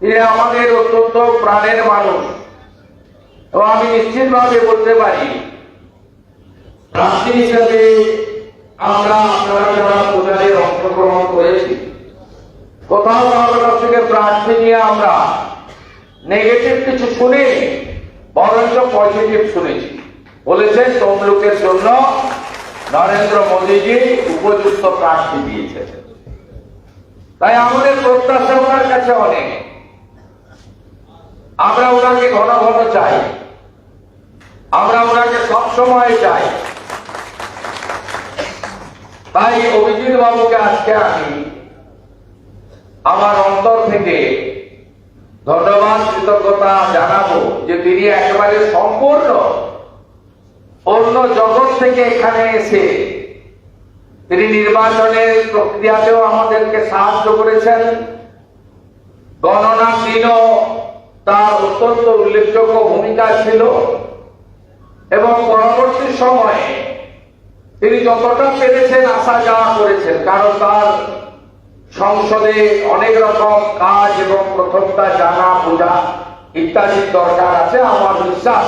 তিনি আমাদের অত্যন্ত প্রাণের মানুষ। এবং আমি নিশ্চিতভাবে বলতে পারি প্রার্থী হিসেবে আমরা আপনারা যারা প্রচারে অংশগ্রহণ করেছি, কোথাও কারোর কাছ থেকে প্রার্থী নিয়ে আমরা নেগেটিভ কিছু শুনি বরঞ্চ পজিটিভ শুনেছি। বলেছেন তমলুকের জন্য নরেন্দ্র মোদীজি উপযুক্ত প্রার্থী দিয়েছেন। তাই আমাদের প্রত্যাশা ওনার কাছে অনেক। আমরা ওনাকে ঘন ঘন চাই আমরা ওনাকে সবসময় চাই তাই অভিজিৎ বাবুকে আজকে আমি আমার অন্তর থেকে ধন্যবাদ, কৃতজ্ঞতা জানাব যে তিনি একেবারে সম্পূর্ণ অন্য জগৎ থেকে এখানে এসে তিনি নির্বাচনের প্রক্রিয়াতেও আমাদেরকে সাহায্য করেছেন। গণনা দিনও তার অত্যন্ত উল্লেখযোগ্য ভূমিকা ছিল এবং পরবর্তী সময়ে তিনি যতটা পেরেছেন আসা যাওয়া করেছেন, কারণ তার সংসদে অনেক রকম কাজ এবং প্রথমটা জানা, বোঝা ইত্যাদির দরকার আছে, আমার বিশ্বাস।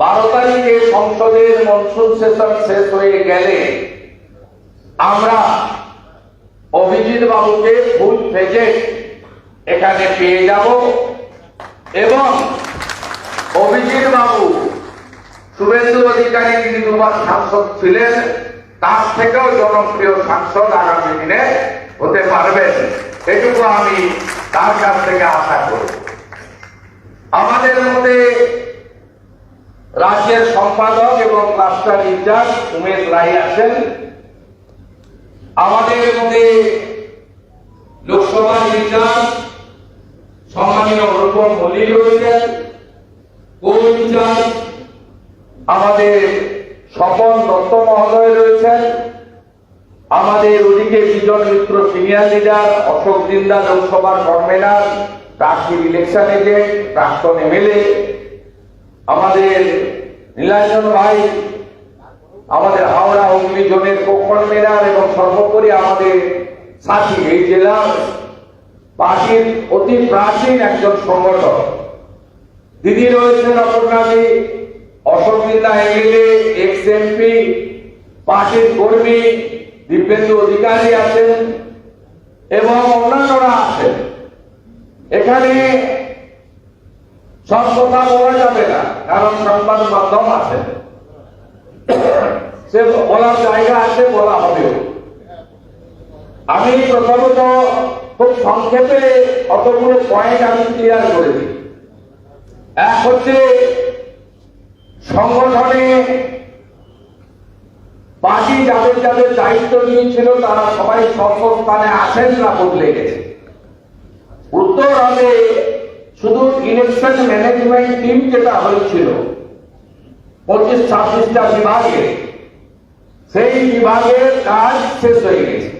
বারো তারিখে সংসদের মনসুন সেশন শেষ হয়ে গেলে আমরা অভিজিৎ বাবুকে ফুল ফেজে এখানে পেয়ে যাব এবং অভিজিৎ বাবু, শুভেন্দু অধিকারী যিনি দুবার সাংসদ ছিলেন, তার থেকেও জনপ্রিয় সাংসদ আগামী দিনে হতে পারবেন। এটুকু আমি তার কাছ থেকে আশা করি। আমাদের মধ্যে রাজ্যের সম্পাদক এবং ক্লাস্টার ইনচার্জ উমেশ রায় আছেন। আমাদের মধ্যে লোকসভা ইনচার্জ সম্মানীয় অনুপম মল্লিক রয়েছেন। কো ইনচার্জ আমাদের স্বপন দত্ত মহোদয় রয়েছেন। আমাদের ওদিকে বিজন মিত্র সিনিয়র লিডার অশোক জিন্দা লোকসভার কনভেনার, প্রার্থী ইলেকশন এজেন্ট, প্রাক্তন এমএলএ, আমাদের নীলাঞ্জন ভাই, আমাদের হাওড়া হুগলি জোনের কনভেনার এবং সর্বোপরি আমাদের সাথী এই জেলার পার্টির অতি প্রাচীন একজন সংগঠক। দিদি রয়েছেন অপর্ণাদি অশোকবিন্দা এমএলএ এক্স এমপি পার্টির কর্মী দিব্যেন্দু অধিকারী আছেন এবং অন্যান্যরা আছেন। এখানে সব কথা বলা যাবে না, কারণ সংবাদ মাধ্যম আছে। সে বলার জায়গা আছে, বলা হবে আমি প্রথমত খুব সংক্ষেপে অতগুলো পয়েন্ট আমি ক্লিয়ার করে দিই এক হচ্ছে সংগঠনে পার্টি যাদের যাদের দায়িত্ব নিয়েছিল তারা সবাই সব স্থানে আসেন না বদলে গেছে উত্তর হবে শুধু ইলেকশন ম্যানেজমেন্ট টিম যেটা হয়েছিল, পঁচিশ ছাব্বিশটা বিভাগে। সেই বিভাগের কাজ শেষ হয়ে গেছে।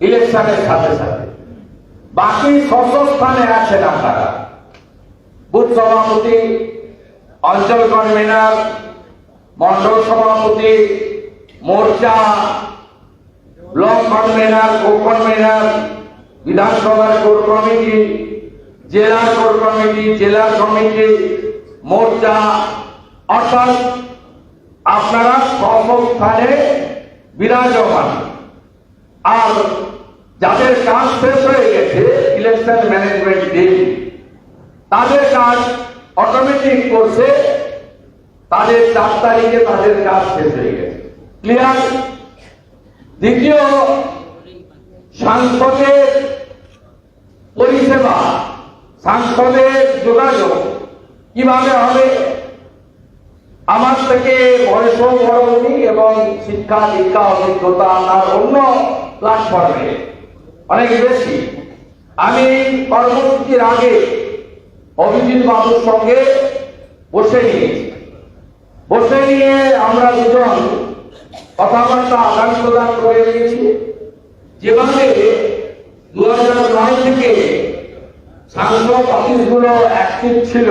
ইলেকশনের সাথে সাথে। বাকি শত স্থানে আছেন আপনারা। বুথ সভাপতি, অঞ্চল কনভেনার, মন্ডল সভাপতি, মোর্চা, ব্লক কনভেনার কো কনভেনার বিধানসভার কোর কমিটি জেলা কোর কমিটি জেলা কমিটি, মোর্চা, অর্থাৎ আপনারা সর্বস্থানে বিরাজমান। আর যাদের কাজ শেষ হয়ে গেছে ইলেকশন ম্যানেজমেন্ট টিম তাদের কাজ অটোমেটিক করছে, তাদের চার তারিখে তাদের কাজ শেষ হয়ে গেছে। ক্লিয়ার দ্বিতীয়, সাংসদের পরিষেবা, সাংসদের যোগাযোগ কীভাবে হবে? আমার থেকে বয়সও বড় এবং শিক্ষা দীক্ষা অভিজ্ঞতা তার অন্য প্ল্যাটফর্মে অনেক বেশি। আমি কর্মসূচির আগে অভিজিৎ বাবুর সঙ্গে বসে নিয়েছি। বসে নিয়ে আমরা দুজন কথাবার্তা আদান প্রদান করে নিয়েছি যেভাবে দু হাজার নয় থেকে সাংসদ অফিসগুলো অ্যাক্টিভ ছিল,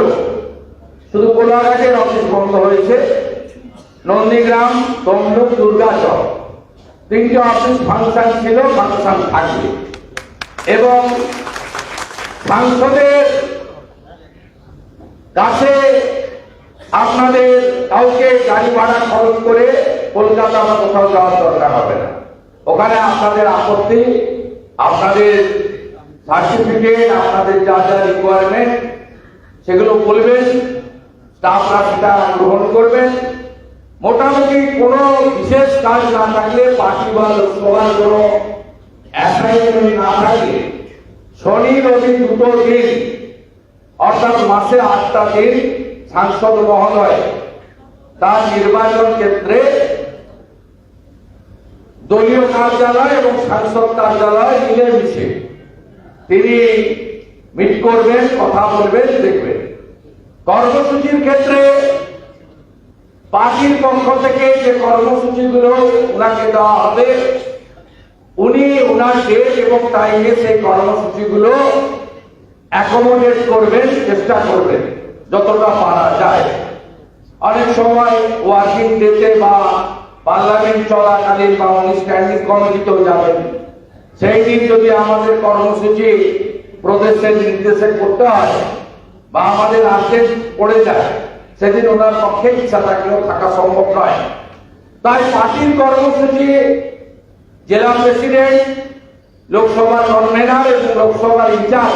শুধু কোলাঘাটের অফিস বন্ধ হয়েছে, নন্দীগ্রাম, তমলুক দুর্গাচক তিনটে অফিস ফাংশন ছিল, ফাংশন থাকবে। এবং সাংসদের কাছে আপনাদের কাউকে গাড়ি ভাড়া খরচ করে কলকাতা বা কোথাও যাওয়ার দরকার হবে না। ওখানে আপনাদের আপত্তি, আপনাদের সার্টিফিকেট আপনাদের যা যা রিকোয়ারমেন্ট সেগুলো বলবেন স্টাফরা সেটা গ্রহণ করবেন। মোটামুটি কোনো বিশেষ কাজ না থাকলে পার্টি বা লোকসভার কোনো অ্যাসাইনমেন্ট না থাকলে শনি, রবি দুটো দিন, অর্থাৎ মাসে আটটা দিন সাংসদ মহোদয় তার নির্বাচন ক্ষেত্রে দলীয় কার্যালয় এবং সাংসদ কার্যালয় মিলেমিশে। তিনি মিট করবেন, কথা বলবেন, দেখবেন। কর্মসূচির ক্ষেত্রে পার্টির পক্ষ থেকে যে কর্মসূচিগুলো ওনাকে দেওয়া হবে, উনি ওনার ডেট এবং টাইমে সেই কর্মসূচিগুলো অ্যাকোমোডেট করবেন, চেষ্টা করবেন, যতটা পারা যায়। অনেক সময় ওয়ার্কিং ডেতে বা পার্লামেন্ট চলাকালীন বা স্ট্যান্ডিং কমিটিতেও যাবেন। সেই দিন যদি আমাদের কর্মসূচি প্রদেশের নির্দেশে করতে হয় বা আমাদের আর্জেন্ট পড়ে যায় সেদিন ওনার পক্ষে ইচ্ছা থাকলেও থাকা সম্ভব নয়। তাই পার্টির কর্মসূচি জেলা প্রেসিডেন্ট, লোকসভার কনভেনার এবং লোকসভার ইনচার্জ,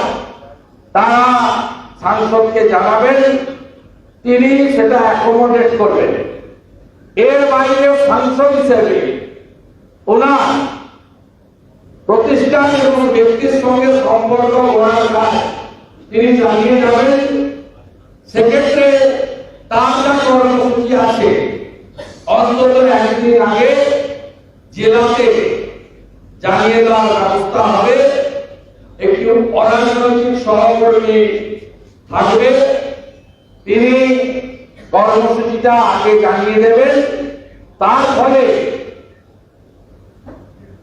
তারা সাংসদকে জানাবেন, তিনি সেটা অ্যাকোমোডেট করবেন। এর বাইরেও সাংসদ হিসেবে ওনার প্রতিষ্ঠান এবং ব্যক্তির সঙ্গে সম্পর্ক ওনার কাজ তিনি জানিয়ে যাবেন। সেক্ষেত্রে যা কর্মসূচি আছে। অন্তত একদিন আগে জেলাতে জানিয়ে দেওয়ার ব্যবস্থা হবে। একটি অরাজনৈতিক সহকর্মী থাকবে। তিনি কর্মসূচিটা আগে জানিয়ে দেবেন। তার ফলে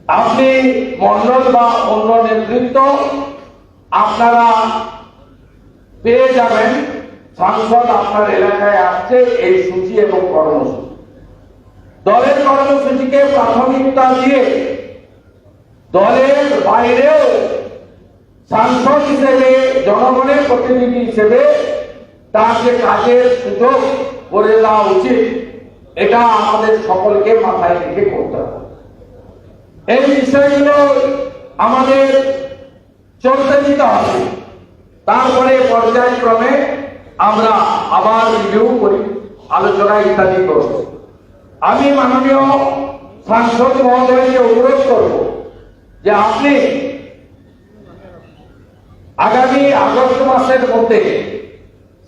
আপনি মন্ডল বা অন্য নেতৃত্ব আপনারা পেয়ে যাবেন। সাংসদ আপনার এলাকায় আসছে, এই সূচি এবং কর্মসূচি। দলের কর্মসূচিকে প্রাথমিকতা দিয়ে দলের বাইরেও সাংসদ হিসেবে, জনগণের প্রতিনিধি হিসেবে যে কাজের সুযোগ করে দেওয়া উচিত। এটা আমাদের সকলকে মাথায় রেখে করতে হবে। এই বিষয়গুলো আমাদের চলতে দিতে হবে। তারপরে পর্যায়ক্রমে আমরা আবার রিভিউ করি আলোচনা ইত্যাদি করব। আমি মাননীয় সাংসদ মহোদয়কে অনুরোধ করব যে আপনি আগামী আগস্ট মাসের মধ্যে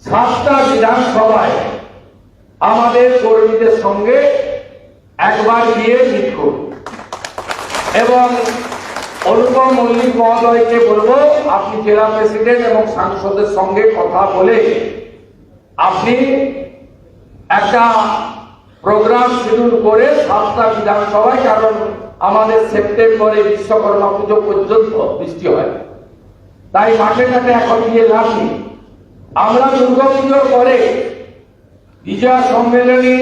সাতটা বিধানসভায় আমাদের কর্মীদের সঙ্গে একবার গিয়ে মিট করুন। এবং অনুপম মল্লিক মহোদয়কে বলব, আপনি জেলা প্রেসিডেন্ট এবং সাংসদের সঙ্গে কথা বলে আপনি একটা প্রোগ্রাম শিডিউল করে সাতটা বিধানসভায়, কারণ আমাদের সেপ্টেম্বরে বিশ্বকর্মা পুজো পর্যন্ত বৃষ্টি হয়। তাই মাঠে ঘাটে এখন গিয়ে লাভ নেই আমরা দুর্গা পুজোর পরে বিজয়া সম্মেলনী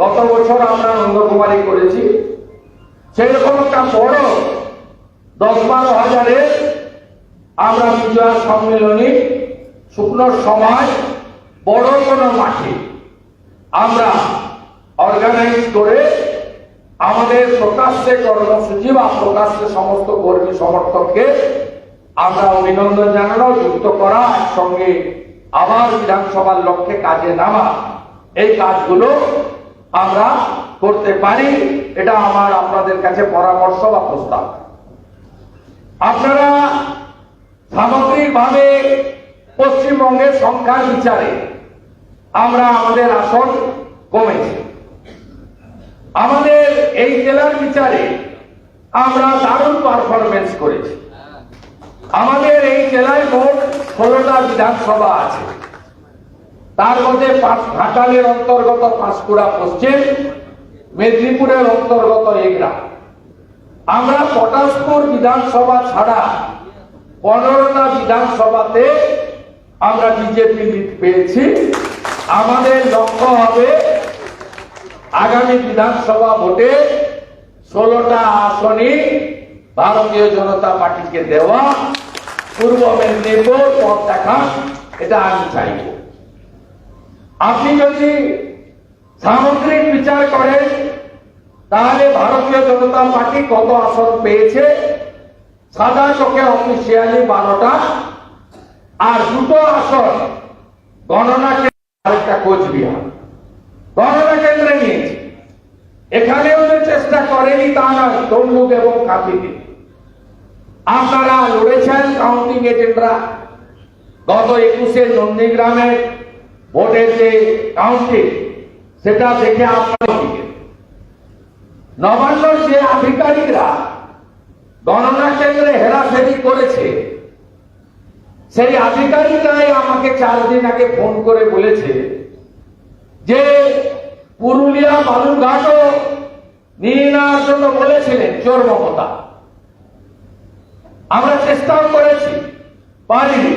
গত বছর আমরা নন্দকুমারী করেছি। সেরকম একটা বড় দশ বারো হাজারে আমরা বিজয়া সম্মেলনী শুকনোর সময় বড় কোনো মাঠে আমরা অর্গানাইজ করে আমাদের প্রকাশ্যে কর্মসূচি বা প্রকাশ্যে সমস্ত কর্মী সমর্থককে আমরা অভিনন্দন জানানো, যুক্ত করা সঙ্গে আবার বিধানসভার লক্ষ্যে কাজে নামা। এই কাজগুলো আমরা করতে পারি, এটা আমার আপনাদের কাছে পরামর্শ বা প্রস্তাব। আপনারা সামগ্রিকভাবে পশ্চিমবঙ্গের সংখ্যার বিচারে আমরা আমাদের আসন কমেছে। আমাদের এই জেলার বিচারে আমরা দারুণ পারফরমেন্স করেছি। আমাদের এই জেলায় মোট ষোলোটা বিধানসভা আছে। তার মধ্যে ঘাটালের অন্তর্গত পাঁশকুড়া পশ্চিম, মেদিনীপুরের অন্তর্গত এগরা আমরা পটাশপুর বিধানসভা ছাড়া পনেরোটা বিধানসভাতে আমরা বিজেপি পেয়েছি। আমাদের লক্ষ্য হবে আগামী বিধানসভা ভোটে ষোলোটা আসনই ভারতীয় জনতা পার্টিকে দেওয়া, পূর্ব মেদিনীপুর পথ দেখা এটা আমি চাইব। আপনি যদি সামগ্রিক বিচার করেন, তাহলে ভারতীয় জনতা পার্টি কত আসন পেয়েছে? সাদা চোখে অফিসিয়ালি বারোটা, আর দুটো আসন গণনা আরেকটা কোচবিহার। গণনা কেন্দ্রে নিয়েছে এখানেও যে চেষ্টা করেনি তা নয়, তমলুক এবং কাঁদিতে আপনারা লড়েছেন কাউন্টিং এজেন্টরা গত একুশে নন্দীগ্রামের ভোটের যে কাউন্টিং সেটা দেখে আপনারা নবান্নর যে আধিকারিকরা গণনা কেন্দ্রে হেরাফেরি করেছে সেই আধিকারিকরাই আমাকে চার দিন আগে ফোন করে বলেছে যে পুরুলিয়া বালুরঘাটও নিয়ে নেওয়ার জন্য বলেছিলেন চোর মমতা। আমরা চেষ্টাও করেছি, পারিনি।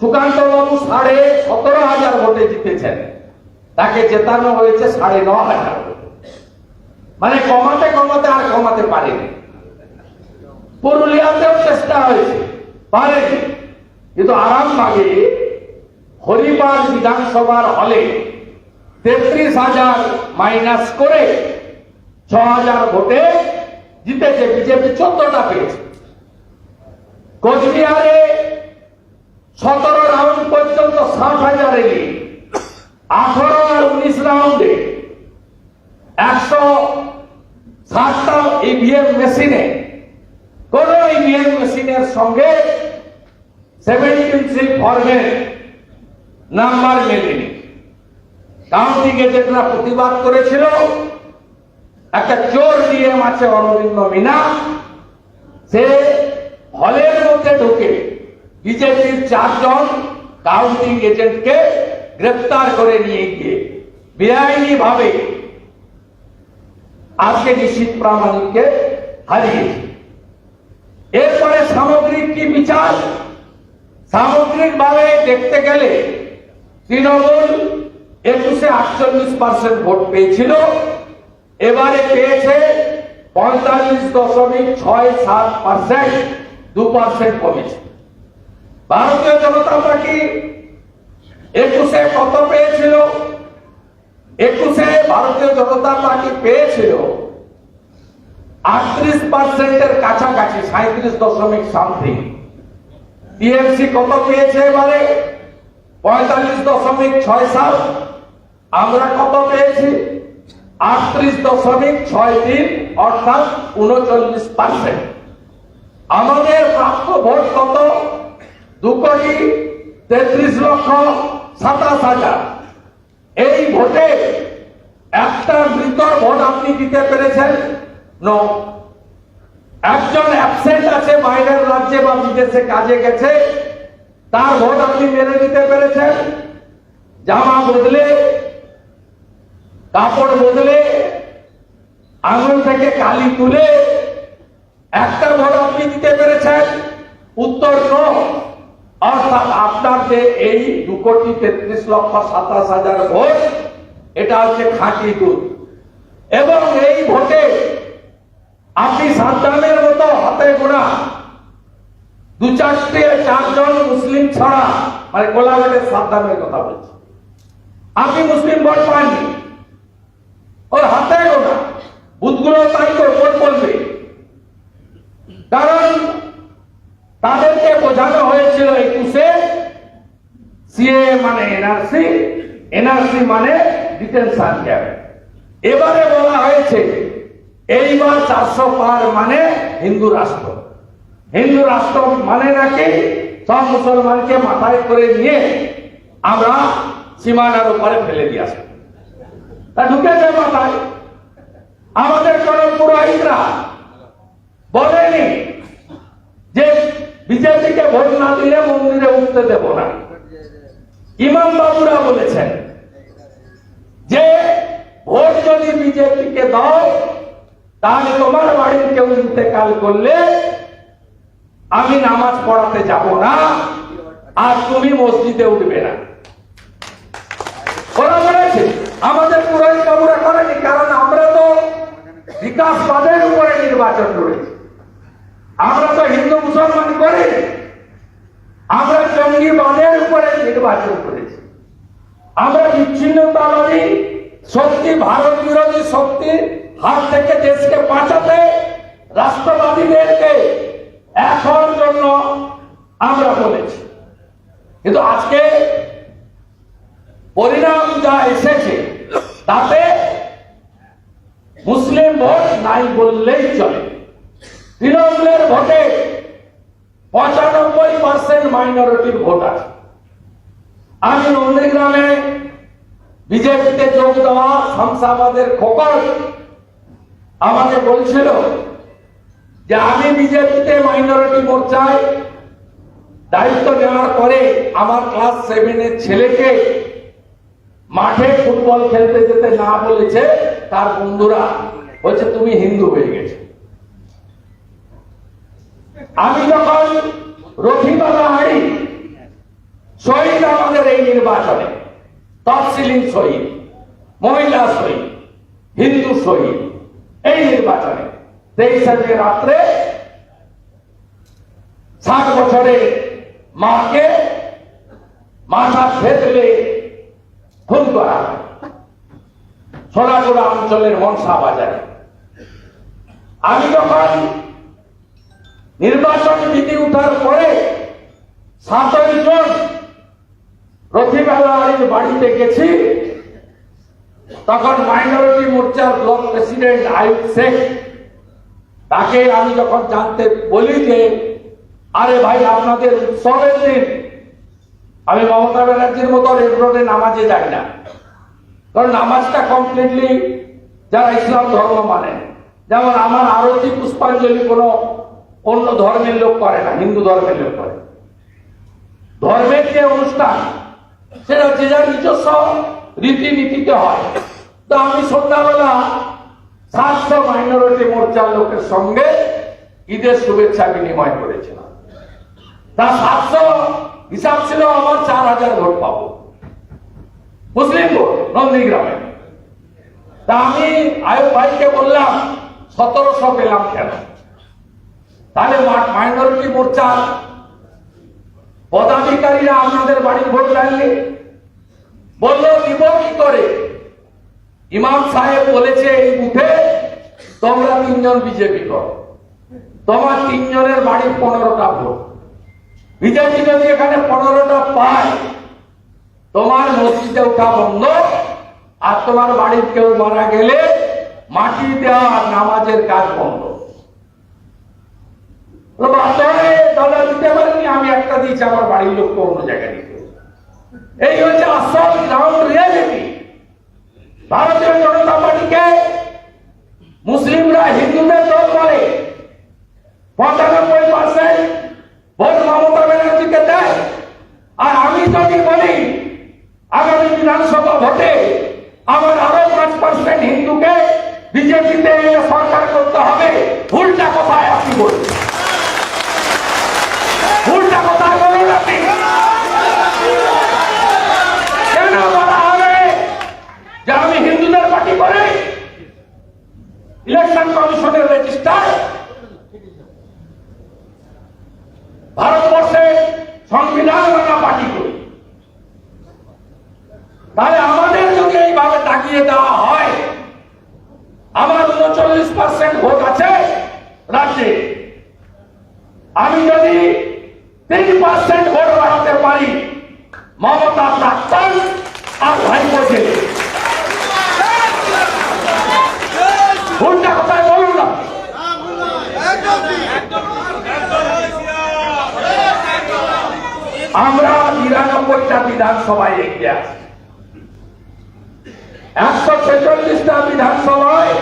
সুকান্ত বাবু সাড়ে সতেরো হাজার ভোটে জিতেছেন। তাকে জেতানো হয়েছে সাড়ে ন হাজার মানে কমাতে কমাতে আর কমাতে পারেনি। পুরুলিয়াতেও চেষ্টা হয়েছে, পারেনি। কিন্তু আরামবাগে হরিপাল বিধানসভার হলে তেত্রিশ হাজার মাইনাস করে ছ হাজার ভোটে জিতেছে বিজেপি চোদ্দটা পেয়েছে। কোচবিহারে সতেরো রাউন্ড পর্যন্ত ষাট হাজার আঠারো আর উনিশ রাউন্ডে একশো ষাটটা ইভিএম মেশিনে কোন ইভিএম মেশিনের সঙ্গে সেভেন্টিন সি ফর্মের নাম্বার মেলেনি কাউন্টিং এজেন্টরা প্রতিবাদ করেছিল, একটা চোর ডিএম আছে অরবিন্দ মিনা, সে হলের মধ্যে ঢুকে বিজেপির চারজন কাউন্টিং এজেন্টকে গ্রেফতার করে নিয়ে গিয়ে বেআইনি ভাবে আজকে নিশ্চিত প্রামাণিককে হারিয়েছে। এরপরে সামগ্রিক কি বিচার? সামগ্রিক ভাবে দেখতে গেলে তৃণমূল একুশে আটচল্লিশ পার্সেন্ট ভোট পেয়েছিল, এবারে পেয়েছে পঁয়তাল্লিশ দশমিক ছয় সাত পার্সেন্ট দু পার্সেন্ট কমেছে। ভারতীয় জনতা পার্টি একুশে কত পেয়েছিল? একুশে ভারতীয় জনতা পার্টি পেয়েছিল আটত্রিশ পার্সেন্টের কাছাকাছি সাঁত্রিশ দশমিক সামথিং টিএমসি কত পেয়েছে এবারে? পঁয়তাল্লিশ দশমিক ছয় সাত। আমরা কত পেয়েছি? আটত্রিশ দশমিক ছয় তিন, অর্থাৎ উনচল্লিশ পার্সেন্ট। আমাদের প্রাপ্ত ভোট কত? দু কোটি তেত্রিশ লক্ষ সাতাশ হাজার। এই ভোটে একটা মৃতর ভোট আপনি দিতে পেরেছেন? নো একজন অ্যাবসেন্ট আছে, বাইরের রাজ্যে বা বিদেশে কাজে গেছে, তার ভোট আপনি মেনে দিতে পেরেছেন? জামা বদলে, কাপড় বদলে, আঙুল থেকে কালি তুলে একটা ভোট আপনি দিতে পেরেছেন? উত্তর ন। অর্থাৎ আপনার যে এই দু কোটি তেত্রিশ লক্ষ সাতাশ হাজার ভোট, এটা হচ্ছে খাঁটি দুধ এবং এই ভোটে আপনি সাদ্দামের মতো হাতে গোনা। দু চারটে চারজন মুসলিম ছাড়া মানে কোলাঘাটের সাদ্দামের কথা বলছি। আপনি মুসলিম ভোট পাননি। ওর হাতে গোনা। বুথগুলো তাই তো ভোট বলবে। কারণ তাদেরকে বোঝানো হয়েছিল একুশে সিএ মানে এনআরসি এনআরসি মানে ডিটেনশন ক্যাম্প এবারে বলা হয়েছে এইবার চারশো পার মানে হিন্দু রাষ্ট্র। হিন্দু রাষ্ট্র মানে নাকি? সব মুসলমানকে মাথায় করে নিয়ে আমরা সীমানার উপরে ফেলে দিয়ে আসব। তা ঢুকেছে মাথায়। আমাদের কোন পুরোহিতরা বলেনি যে বিজেপিকে ভোট না দিলে মন্দিরে উঠতে দেব না। ইমাম বাবুরা বলেছেন যে ভোট যদি বিজেপিকে দাও তাহলে তোমার বাড়ির কেউ ইন্তেকাল করলে আমি নামাজ পড়াতে যাব না, আর তুমি মসজিদে উঠবে না। ওরা বলেছে আমাদের পুরোহিত বাবুরা করেনি, কারণ আমরা তো বিকাশবাদের উপরে নির্বাচন করেছি আমরা তো হিন্দু মুসলমান করে। আমরা জঙ্গিবাদের উপরে নির্বাচন করেছি। আমরা বিচ্ছিন্নতাবাদী শক্তি ভারত বিরোধী শক্তি হাত থেকে দেশকে বাঁচাতে রাষ্ট্রবাদীদেরকে এখন জন্য আমরা বলেছি। কিন্তু আজকে পরিণাম যা এসেছে, তাতে মুসলিম ভোট নাই বললেই চলে। তৃণমূলের ভোটে পঁচানব্বই পার্সেন্ট মাইনরিটির ভোট আছে। আমি নন্দীগ্রামে বিজেপিতে যোগ দেওয়া শামসাবাদের খোকর আমাকে বলছিল যে আমি বিজেপিতে মাইনরিটি মোর্চায় দায়িত্ব নেওয়ার পরে আমার ক্লাস সেভেনের ছেলেকে মাঠে ফুটবল খেলতে যেতে না বলেছে, তার বন্ধুরা বলছে, তুমি হিন্দু হয়ে গেছো। আমি যখন রথিবালা হারি শহীদ আমাদের এই নির্বাচনে, তফসিলিং শহীদ, মহিলা শহীদ, হিন্দু শহীদ এই নির্বাচনে তেইশে মে রাত্রে ষাট বছরে মাকে মাথা ফেতলে খুন করা সোনাগুড়া অঞ্চলের মনসা বাজারে। আমি যখন নির্বাচন জিতে উঠার পরে সাতই জন রথিবেলার বাড়িতে গেছি তখন মাইনরিটি মোর্চার ব্লক প্রেসিডেন্ট আয়ুব শেখ, তাকে আমি যখন জানতে বলি যে, আরে ভাই, আপনাদের উৎসবের দিন, আমি মমতা ব্যানার্জির মতো রেড রোডে নামাজে যাই না। কারণ নামাজটা কমপ্লিটলি যারা ইসলাম ধর্ম মানে। যেমন আমার আরতি পুষ্পাঞ্জলি কোনো অন্য ধর্মের লোক করে না, হিন্দু ধর্মের লোক করে। ধর্মের যে অনুষ্ঠান, সেটা হচ্ছে যার নিজস্ব রীতিনীতিতে হয়। তো আমি সন্ধ্যাবেলা সাতশো মাইনরিটি মোর্চার লোকের সঙ্গে ঈদের শুভেচ্ছা বিনিময় করেছিলাম। তা সাতশো হিসাব ছিল আমার চার হাজার ভোট পাবো। মুসলিম ভোট, নন্দীগ্রামে। তা আমি আয়ুব ভাইকে বললাম, সতেরোশো পেলাম কেন? তাহলে মাইনরিটি মোর্চার পদাধিকারীরা আপনাদের বাড়ি ভোট দেননি। বলল দিব কি করে? ইমাম সাহেব বলেছে, এই বুথে তোমরা তিনজন বিজেপি কর। তোমার তিনজনের বাড়ির পনেরোটা ভোট। বিজেপি যদি এখানে পনেরোটা পায়, তোমার মসজিদে ওঠা বন্ধ, আর তোমার বাড়ির কেউ মারা গেলে মাটি দেওয়া আর নামাজের কাজ বন্ধ। দলে দিতে পারেনি আমি একটা দিয়েছি, আমার বাড়ির লোককে অন্য জায়গায় এই হচ্ছে আসল গ্রাউন্ড রিয়ালিটি ভারতীয় জনতা পার্টিকে মুসলিমরা হিন্দুদের দল করে পঁচানব্বই পার্সেন্ট ভোট মমতা ব্যানার্জিকে দেয়। আর আমি যদি বলি, আগামী বিধানসভা ভোটে আমার আরও পাঁচ পার্সেন্ট হিন্দুকে বিজেপিতে সরকার করতে হবে, ভুলটা কোথায় আপনি বলুন ভুলটা কোথায় বলুন আপনি কেন বলা হবে যে আমি হিন্দুদের পার্টি করে ইলেকশন কমিশনের রেজিস্টার ভারতবর্ষে সংবিধান মানা পার্টি করি তাহলে আমাদের যদি এইভাবে তাকিয়ে দেওয়া হয় আমার উনচল্লিশ পার্সেন্ট ভোট আছে রাজ্যে আমি যদি তিন পার্সেন্ট ভোট বাড়াতে পারি মমতা প্রাক্তন আর ভাইপো জেলে ভুলটা কোথায় বলুন না আমরা নিরানব্বইটা বিধানসভায় এগিয়ে আছি একশো ছেচল্লিশটা বিধানসভায়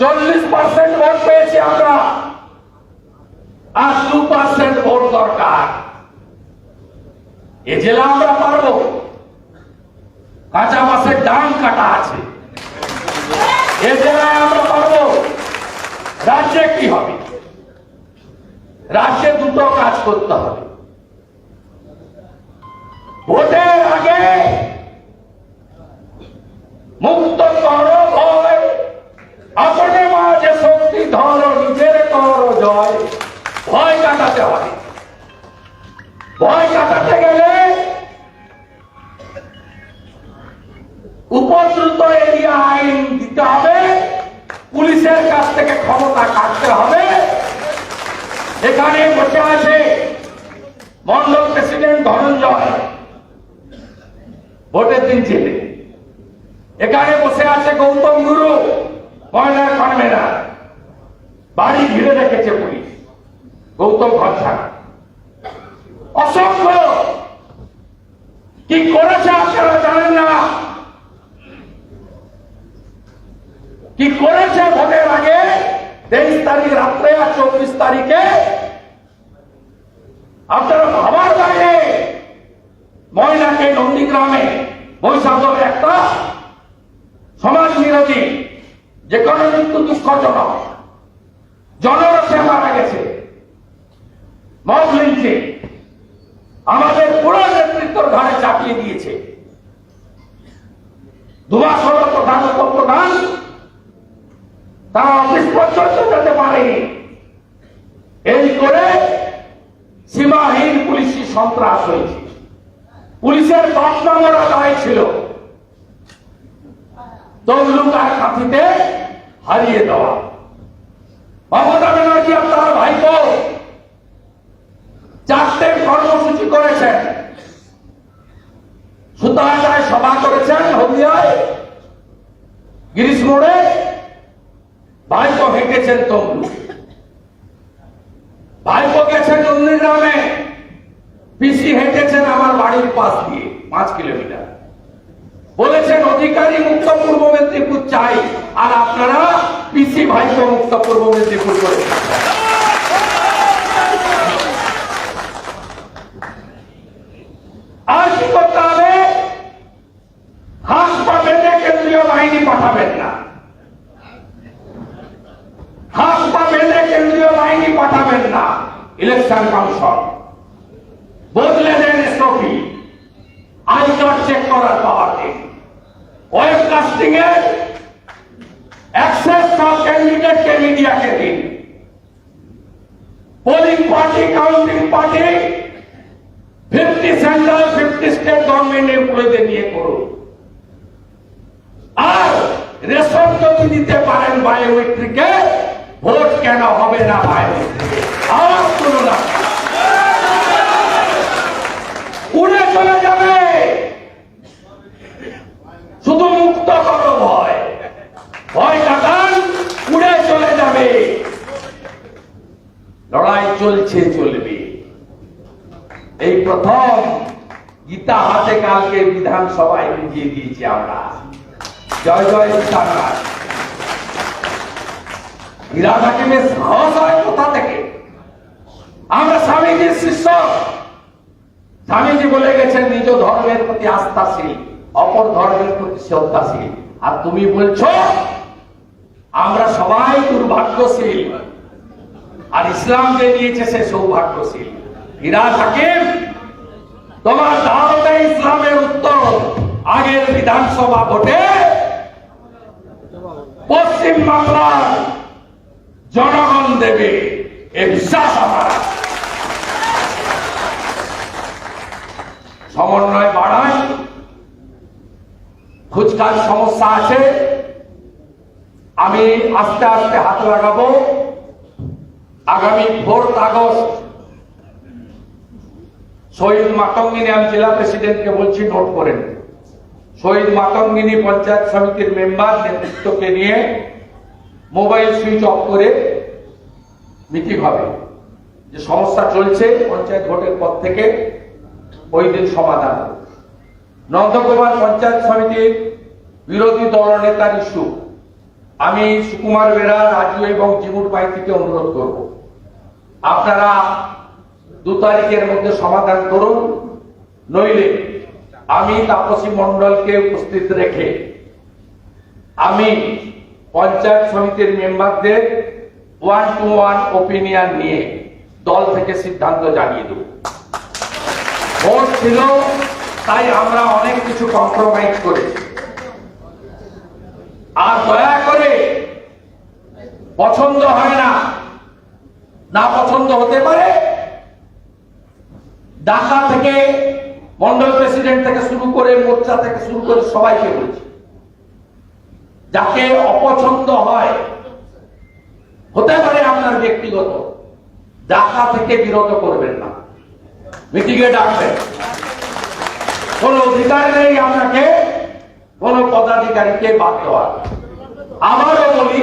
চল্লিশ পার্সেন্ট ভোট পেয়েছি আমরা আর দু পার্সেন্ট ভোট দরকার এ জেলা আমরা পারব। কাঁচা মাসের ডান কাটা আছে। এ জেলায় আমরা পারব। রাজ্যে কি হবে? রাজ্যে দুটো কাজ করতে হবে। ভোটের আগে মুক্ত কর ভয়। আপনে মাঝে শক্তি ধর, নিজের কর জয়। ভয় কাটাতে হয় ভয় কাটাতে উপদ্রুত এরিয়া আইন দিতে হবে। পুলিশের কাছ থেকে ক্ষমতা কাটতে হবে। এখানে বসে আছে মন্ডল প্রেসিডেন্ট ধনঞ্জয়, ভোটের দিন ছেলে এখানে বসে আছে গৌতম গুরু, ময়নার কনভেনার। বাড়ি ঘিরে রেখেছে পুলিশ, গৌতম ঘরছা অসংখ্য কি করেছে আপনারা জানেন না? কি করেছে ভোটের আগে? তেইশ তারিখ রাত্রে আর চব্বিশ তারিখে? আপনারা ভাবার বাইরে ময়নাকে নন্দীগ্রামে, বৈশাখের একটা সমাজ বিরোধী যে কোনো কিন্তু দুঃখজনক। জনরসে মারা গেছে। লিঞ্চিং আমাদের পুরো নেতৃত্বর ঘাড়ে চাপিয়ে দিয়েছে। দুমাস হল প্রধান তারা অফিস যেতে পারেনি। এই করে সীমাহীন পুলিশি সন্ত্রাস হয়েছে। পুলিশের দশ নম্বর ছিল। হারিয়ে দেওয়া। মমতা ব্যানার্জি আর তার ভাইপো চারটে কর্মসূচি করেছেন। সুতাহাটায় সভা করেছেন হলদিয়ায়, গিরিশ মোড়ে ভাইপো হেঁটেছেন তমলুক ভাইপো গেছেন নন্দীগ্রামে পিসি হেঁটেছেন আমার বাড়ির পাশ দিয়ে, পাঁচ কিলোমিটার। বলেছেন, অধিকারী মুক্ত পূর্ব মেদিনীপুর চাই। আর আপনারা পিসি ভাইপো মুক্ত পূর্ব মেদিনীপুর করে আর কি করতে হবে? হাত পা কেন্দ্রীয় বাহিনী পাঠাবেন না। হাত পা কেন্দ্রীয় বাহিনী পাঠাবেন না। ইলেকশন কমিশন বদলে দেন এসওপি আইনজট চেক করার পাওয়ার দিন ওয়েবকাস্টিং এর অ্যাক্সেস সব ক্যান্ডিডেটকে মিডিয়াকে দিন। Polling party counting party fifty central fifty state government এমপ্লয়ীদের নিয়ে করুন। আর রেশন যদি দিতে পারেন বায়োমেট্রিকে ভোট কেন হবে না বায়োমেট্রিকে আওয়াজ করুন না উড়ে চলে যাবে। শুধু মুক্ত করো ভয়। ভয় কাটান উড়ে চলে যাবে। লড়াই চলছে, চলবে। এই প্রথম গীতা হাতে কালকে বিধানসভায় বুঝিয়ে দিয়েছি আমরা। জয় জয় সীতারাম কোথা থেকে? আমরা স্বামীজির শিষ্য। স্বামীজি বলে গেছেন, নিজ ধর্মের প্রতি আস্থাশীল, অপর ধর্মের প্রতি শ্রদ্ধাশীল। আর তুমি বলছো, আমরা সবাই দুর্ভাগ্যশীল। আর ইসলাম যে নিয়েছে, সে সৌভাগ্যশীল। হীরা থাকিম তোমার দাওয়াতে ইসলামের উত্তর আগের বিধানসভা ভোটে পশ্চিম বাংলার জনগণ দেবে। এ বিশ্বাস আমার সমন্বয় বাড়ায় ফুচকার সমস্যা আছে। আমি আস্তে আস্তে হাত লাগাবো। আগামী ফোর্থ আগস্ট শহীদ মাতঙ্গিনী, আমি জেলা প্রেসিডেন্টকে বলছি, নোট করেন। শহীদ মাতঙ্গিনী পঞ্চায়েত সমিতির মেম্বার নেতৃত্বকে নিয়ে মোবাইল সুইচ অফ করে মিটিং হবে। যে সমস্যা চলছে, পঞ্চায়েত ভোটের পর থেকে ওই দিন সমাধান। নন্দকুমার পঞ্চায়েত সমিতির বিরোধী দলনেতার ইস্যু। আমি সুকুমার বেরা, রাজু এবং জিমুর মাইতিকে অনুরোধ করব। আপনারা দু তারিখের মধ্যে সমাধান করুন, নইলে আমি তাপসী মন্ডলকে উপস্থিত রেখে আমি পঞ্চায়েত সমিতির মেম্বারদের ওয়ান টু ওয়ান ওপিনিয়ন নিয়ে দল থেকে সিদ্ধান্ত জানিয়ে দেব। ভোট ছিল, তাই আমরা অনেক কিছু কম্প্রোমাইজ করেছি। আর দয়া করে, পছন্দ হয় না না পছন্দ হতে পারে, ঢাকা থেকে মন্ডল প্রেসিডেন্ট থেকে শুরু করে মোর্চা থেকে শুরু করে সবাইকে বলছি। যাকে অপছন্দ হয়, হতে পারে আপনার ব্যক্তিগত ঢাকা থেকে বিরত করবেন না। মিটিংয়ে ডাকবেন। কোন অধিকার নেই আপনাকে, কোন পদাধিকারীকে বাদ দেওয়ার। আবারও বলি,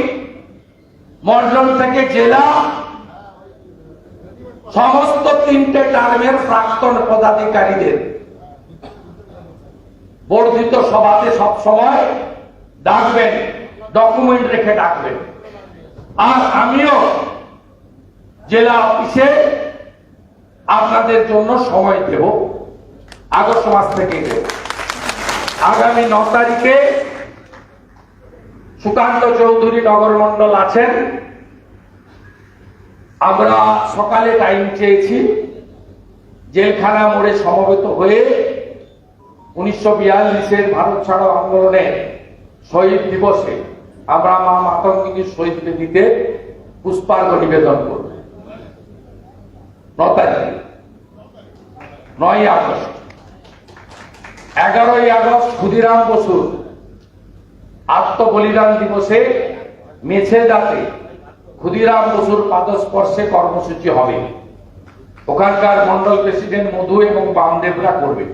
মন্ডল থেকে জেলা, সমস্ত তিনটে টার্মের প্রাক্তন পদাধিকারীদের বর্ধিত সভাতে সব সময় ডাকবেন ডকুমেন্ট রেখে ডাকবেন। আর আমিও জেলা অফিসে আপনাদের জন্য সময় দেব, আগস্ট মাস থেকে দেব। আগামী ন তারিখে সুকান্ত চৌধুরী নগর মন্ডল আছেন। আমরা সকালে টাইম চেয়েছি, জেলখানা মোড়ে সমবেত হয়ে উনিশশো বিয়াল্লিশের ভারত ছাড়ো আন্দোলনে শহীদ দিবসে আমরা মা মাতঙ্গিনীর শহীদ বেদিতে পুষ্পার্ঘ নিবেদন করব। নয় আগস্ট। এগারোই আগস্ট ক্ষুদিরাম বসুর আত্মবলিদান দিবসে মেছেদাতে ক্ষুদিরাম বসুর পাদস্পর্শে কর্মসূচি হবে। ওখানকার মন্ডল প্রেসিডেন্ট মধু এবং বামদেবরা করবে।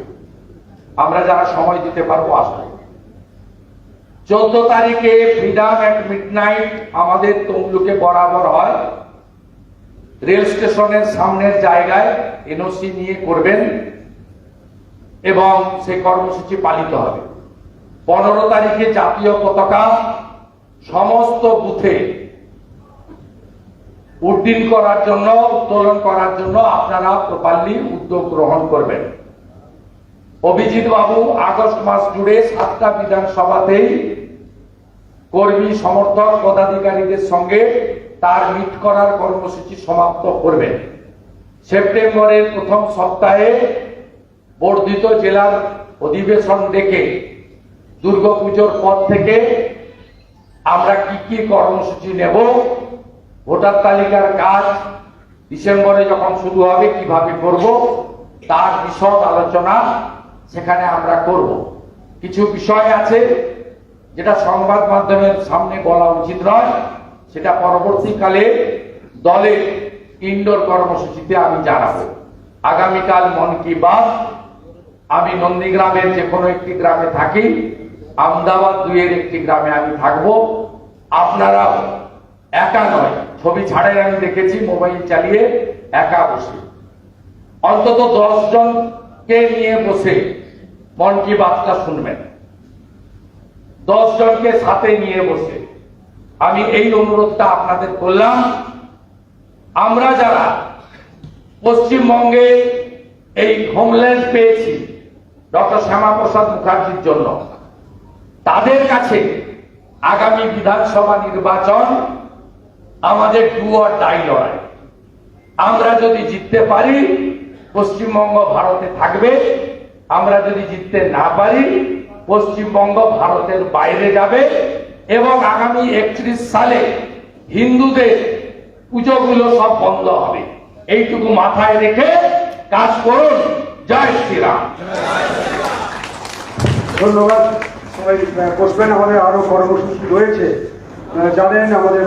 আমরা যারা সময় দিতে পারব আসব। চোদ্দ তারিখে ফ্রিডাম অ্যাট মিডনাইট আমাদের তমলুকে বরাবর হয়। রেল স্টেশনের সামনের জায়গায় এনওসি নিয়ে করবেন এবং সেই কর্মসূচি পালিত হবে। পনেরো তারিখে জাতীয় পতাকা, সমস্ত বুথে উড্ডীন করার জন্য, উত্তোলন করার জন্য আপনারা প্রপারলি উদ্যোগ গ্রহণ করবেন। অভিজিৎ বাবু, আগস্ট মাস জুড়ে সাতটা বিধানসভাতেই কর্মী সমর্থক পদাধিকারীদের সঙ্গে তার মিট করার কর্মসূচি সমাপ্ত করবেন। সেপ্টেম্বরের প্রথম সপ্তাহে বর্ধিত জেলার অধিবেশন ডেকে দুর্গাপুজোর পর থেকে আমরা কি কি কর্মসূচি নেব, ভোটার তালিকার কাজ ডিসেম্বরে যখন শুরু হবে, কীভাবে করব, তার বিশদ আলোচনা সেখানে আমরা করব। কিছু বিষয় আছে যেটা সংবাদ মাধ্যমের সামনে বলা উচিত নয়, সেটা পরবর্তীকালে দলের ইনডোর কর্মসূচিতে আমি জানাব। আগামীকাল মন কি বাত। আমি নন্দীগ্রামের যে কোনো একটি গ্রামে থাকি, আমদাবাদ দুইয়ের একটি গ্রামে আমি থাকব। আপনারা একা নয়, ছবি ছাড়ের আমি দেখেছি, মোবাইল চালিয়ে একা বসে। অন্তত দশ জনকে নিয়ে বসে মন কি বাতটা শুনবেন। দশ জনকে সাথে নিয়ে বসে আমি এই অনুরোধটা আপনাদের করলাম। আমরা যারা পশ্চিমবঙ্গে এই হোমল্যান্ড পেয়েছি, ডক্টর শ্যামাপ্রসাদ মুখার্জির জন্য, তাদের কাছে আগামী বিধানসভা নির্বাচন আমাদের ডু আর ডাই লড়াই আমরা যদি জিততে পারি, পশ্চিমবঙ্গ ভারতে থাকবে। আমরা যদি জিততে না পারি, পশ্চিমবঙ্গ ভারতের বাইরে যাবে এবং আগামী একত্রিশ সালে হিন্দুদের পুজোগুলো সব বন্ধ হবে। এইটুকু মাথায় রেখে কাজ করুন। জয় শ্রীরাম। ধন্যবাদ। সবাই বসবেন। আমাদের আরও কর্মসূচি রয়েছে। জানেন আমাদের